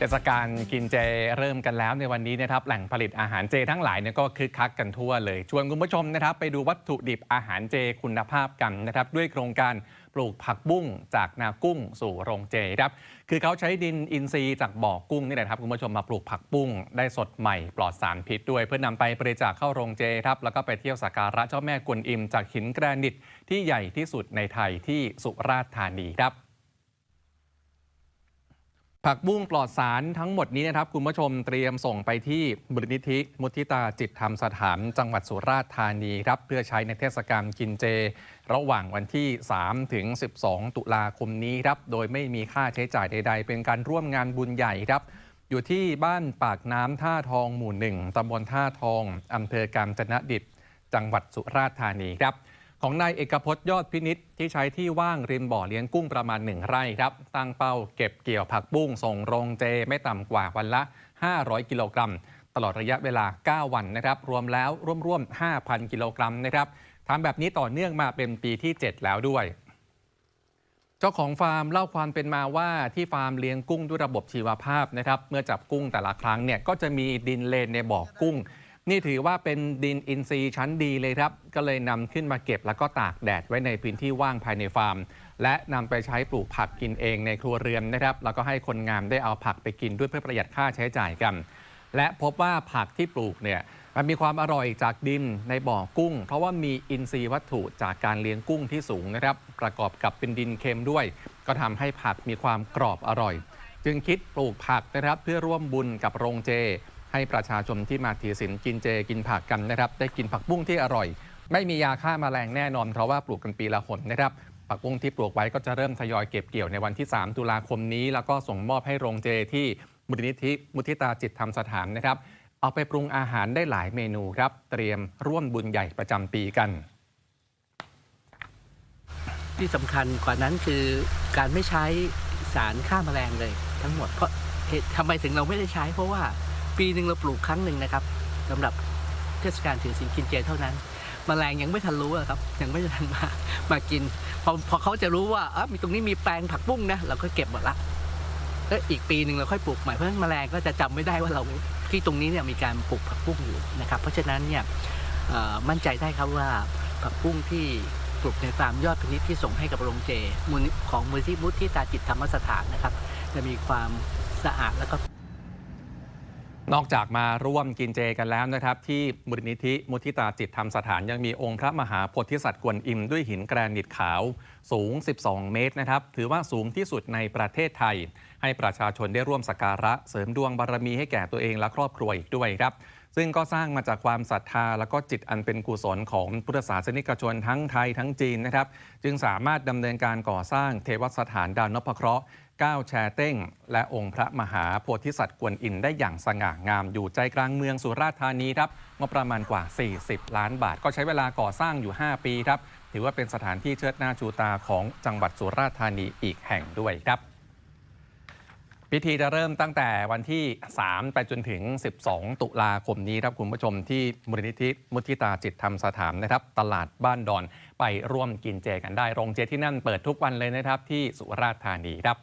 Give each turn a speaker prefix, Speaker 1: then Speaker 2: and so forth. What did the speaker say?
Speaker 1: เทศกาลกินเจเริ่มกันแล้วในวันนี้นะครับแหล่งผลิตอาหารเจทั้งหลายเนี่ยก็คึกคักกันทั่วเลย ชวนคุณผู้ชมนะครับ ไปดูวัตถุดิบอาหารเจคุณภาพกันนะครับ ด้วยโครงการปลูกผักบุ้งจากนากุ้งสู่โรงเจครับคือเขาใช้ดินอินทรีย์จากบ่อกุ้งนี่แหละครับคุณผู้ชมมาปลูกผักบุ้งได้สดใหม่ปลอดสารพิษด้วย เพื่อนำไปบริจาคเข้าโรงเจครับแล้วก็ไปเที่ยวสักการะเจ้าแม่กวนอิมจากหินแกรนิตที่ใหญ่ที่สุดในไทยที่สุราษฎร์ธานีครับ ผักบุ้งปลอดสารทั้งหมดนี้นะครับ คุณผู้ชมเตรียมส่งไปที่มูลนิธิมุทิตาจิตธรรมสถานจังหวัดสุราษฎร์ธานีครับ เพื่อใช้ในเทศกาลกินเจ ระหว่างวันที่ 3 ถึง 12 ตุลาคมนี้ครับ โดยไม่มีค่าใช้จ่ายใด ๆ เป็นการร่วมงานบุญใหญ่ครับ อยู่ที่บ้านปากน้ำท่าทองหมู่หนึ่งตำบลท่าทองอำเภอกาญจนดิตจังหวัดสุราษฎร์ธานีครับ ของนายเอกพจน์ยอดพินิษที่ใช้ที่ว่างริมบ่อเลี้ยงกุ้งประมาณ 1 ไร่ครับ ตั้งเป้าเก็บเกี่ยวผักบุ้งส่งโรงเจไม่ต่ำกว่าวันละ 500 กิโลกรัม ตลอดระยะเวลา 9 วันนะครับ รวมแล้วร่วมๆ 5,000 กิโลกรัมนะครับทำแบบนี้ต่อเนื่องมาเป็นปีที่ 7 แล้วด้วยเจ้าของฟาร์มเล่าความเป็นมาว่าที่ฟาร์มเลี้ยงกุ้งด้วยระบบชีวภาพนะครับ เมื่อจับกุ้งแต่ละครั้งเนี่ยก็จะมีดินเลนในบ่อกุ้ง นี่ถือว่าเป็นดินอินทรีย์ชั้นดีเลยครับ ก็เลยนำขึ้นมาเก็บแล้วก็ตากแดดไว้ในพื้นที่ว่างภายในฟาร์ม และนำไปใช้ปลูกผักกินเองในครัวเรือนนะครับ แล้วก็ให้คนงามได้เอาผักไปกินด้วยเพื่อประหยัดค่าใช้จ่ายกัน และพบว่าผักที่ปลูกเนี่ยมันมีความอร่อยจากดินในบ่อกุ้ง เพราะว่ามีอินทรีย์วัตถุจากการเลี้ยงกุ้งที่สูงนะครับ ประกอบกับเป็นดินเค็มด้วย ก็ทำให้ผักมีความกรอบอร่อย จึงคิดปลูกผักนะครับเพื่อร่วมบุญกับโรงเจ ให้ประชาชนที่มาถือศีลกินเจกินผักกันนะครับ ได้กินผักบุ้งที่อร่อย ไม่มียาฆ่ามาแมลงแน่นอนเพราะว่าปลูกกันปีละหนนะครับผักบุ้งที่ปลูกไว้ก็จะเริ่มทยอยเก็บเกี่ยวในวันที่ 3 ตุลาคมนี้ แล้วก็ส่งมอบให้โรงเจที่มูลนิธิมุทิตาจิตธรรมสถานนะครับ เอาไปปรุงอาหารได้หลายเมนูครับ เตรียมร่วมบุญใหญ่ประจำปีกัน
Speaker 2: ที่สำคัญกว่านั้นคือการไม่ใช้สารฆ่าแมลงเลยทั้งหมดเพราะทำไมถึงเราไม่ได้ใช้เพราะว่า ปีหนึ่งเราปลูกครั้งหนึ่งนะครับสำหรับเทศกาลถือศีลกินเจเท่านั้นแมลงยังไม่ทันรู้อะครับยังไม่ทันมามากินพอพอเขาจะรู้ว่าอ๋อมีตรงนี้มีแปลงผักบุ้งนะเราก็เก็บหมดละแล้วอีกปีหนึ่งเราค่อยปลูกใหม่เพราะฉะนั้นแมลงก็จะจำไม่ได้ว่าเราที่ตรงนี้เนี่ยมีการปลูกผักบุ้งอยู่นะครับ เพราะฉะนั้นเนี่ยมั่นใจได้ครับว่าผักบุ้งที่ปลูกในฟาร์มยอดพินิจที่ส่งให้กับโรงเจมูลของมูลที่มุทิตาจิตธรรมสถานนะครับ จะมีความสะอาดแล้วก็
Speaker 1: นอกจากมาร่วมกินเจกันแล้วนะครับ ที่มูลนิธิมุทิตาจิตธรรมสถานยังมีองค์พระมหาโพธิสัตว์กวนอิมด้วยหินแกรนิตขาวสูง 12 เมตรนะครับ ถือว่าสูงที่สุดในประเทศไทย ให้ประชาชนได้ร่วมสักการะเสริมดวงบารมีให้แก่ตัวเองและครอบครัวอีกด้วยครับ ซึ่งก็สร้างมาจากความศรัทธาและก็จิตอันเป็นกุศลของพุทธศาสนิกชนทั้งไทยทั้งจีนนะครับ จึงสามารถดำเนินการก่อสร้างเทวสถานดาวนพเคราะห์ ก้าวแชร์เต้ง และองค์พระมหาโพธิสัตว์กวนอินได้อย่างสง่างามอยู่ใจกลางเมืองสุราษฎร์ธานีครับงบประมาณกว่า 40 ล้านบาท ก็ใช้เวลาก่อสร้างอยู่ 5 ปีครับ ถือว่าเป็นสถานที่เชิดหน้าชูตาของจังหวัดสุราษฎร์ธานีอีกแห่งด้วยครับพิธีจะเริ่มตั้งแต่วันที่ 3 ไปจนถึง 12 ตุลาคมนี้ครับคุณผู้ชมที่มูลนิธิมุทิตาจิตธรรมสถานนะครับ ตลาดบ้านดอนไปร่วมกินเจกันได้ โรงเจที่นั่นเปิดทุกวันเลยนะครับที่สุราษฎร์ธานีครับ